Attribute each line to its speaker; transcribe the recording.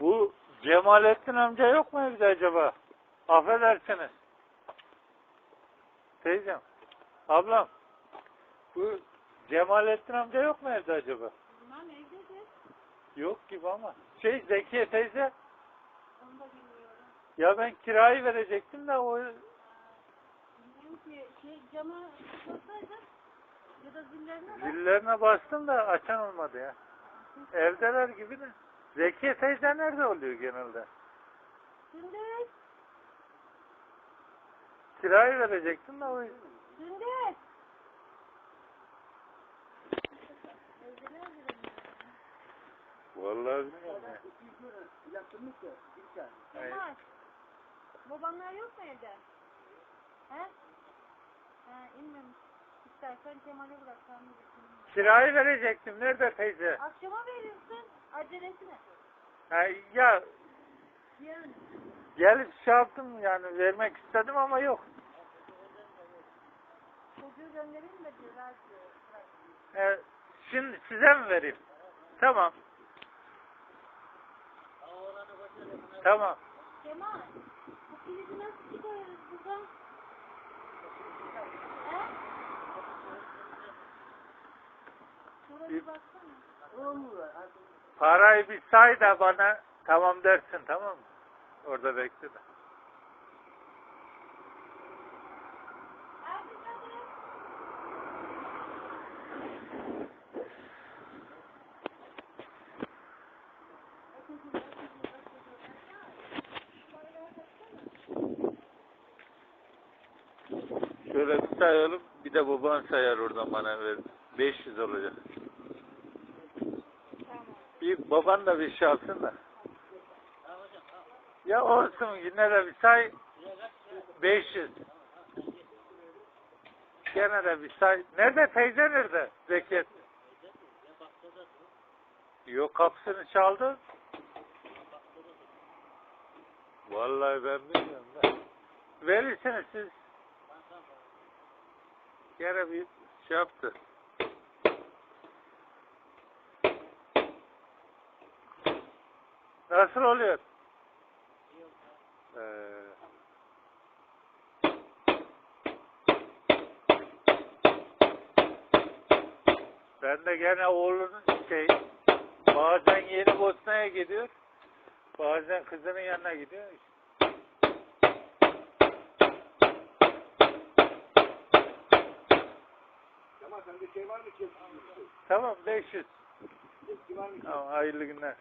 Speaker 1: Bu Cemalettin amca yok mu evde acaba? Affedersiniz. Teyzem, ablam. Bu Cemalettin amca yok mu evde acaba?
Speaker 2: Bilmem evdedir.
Speaker 1: Yok gibi ama. Şey Zekiye teyze,
Speaker 2: Onu da bilmiyorum.
Speaker 1: ya ben kirayı verecektim de o
Speaker 2: Bilmiyorum ki şey cama bassaydın ya da zillerine
Speaker 1: zillerine bastım da açan olmadı ya. Evdeler gibi de. Zekiye teyze nerede oluyor genelde?
Speaker 2: Sündüz,
Speaker 1: Kirayı verecektim de o
Speaker 2: dedim.
Speaker 1: Vallahi bilmiyorum ya. Hayır.
Speaker 2: Kemal. Babanlar yok mu evde? He? Ha inmemiş. İstersen Kemal'e bırak. Ben de götüreyim.
Speaker 1: Kirayı verecektim. Nerede teyze?
Speaker 2: Akşama verirsin. Acelesine.
Speaker 1: Ha, ya
Speaker 2: Yani.
Speaker 1: gelip şey yaptım yani vermek istedim ama yok.
Speaker 2: Çocuğu göndereyim de diyor. Ver diyor. Bırak.
Speaker 1: E, şimdi size mi vereyim? Tamam. Tamam.
Speaker 2: Kemal. Bu kilidi nasıl çıkarırız buradan? He? Şuraya bir baksana.
Speaker 1: Parayı bir say da bana tamam dersin tamam mı? Orada bekle de. Şöyle bir sayalım. Bir de baban sayar oradan bana ver. 500 olacak. Baban da bir şey yapsın da. Ya olsun yine de bir say. 500. Gene de bir say. Nerede teyze nerede? Zeket. Yok kapısını çaldı. Vallahi ben bilmiyorum da. Verirsiniz siz. Gene bir şey yaptı. Nasıl oluyor? Ee, ben de gene oğlunun şey bazen yeni Bosna'ya gidiyor. Bazen kızının yanına gidiyor.
Speaker 3: Tamam sende şey var mı ki?
Speaker 1: Tamam 500.
Speaker 3: Eski var mı ki?
Speaker 1: Tamam hayırlı günler.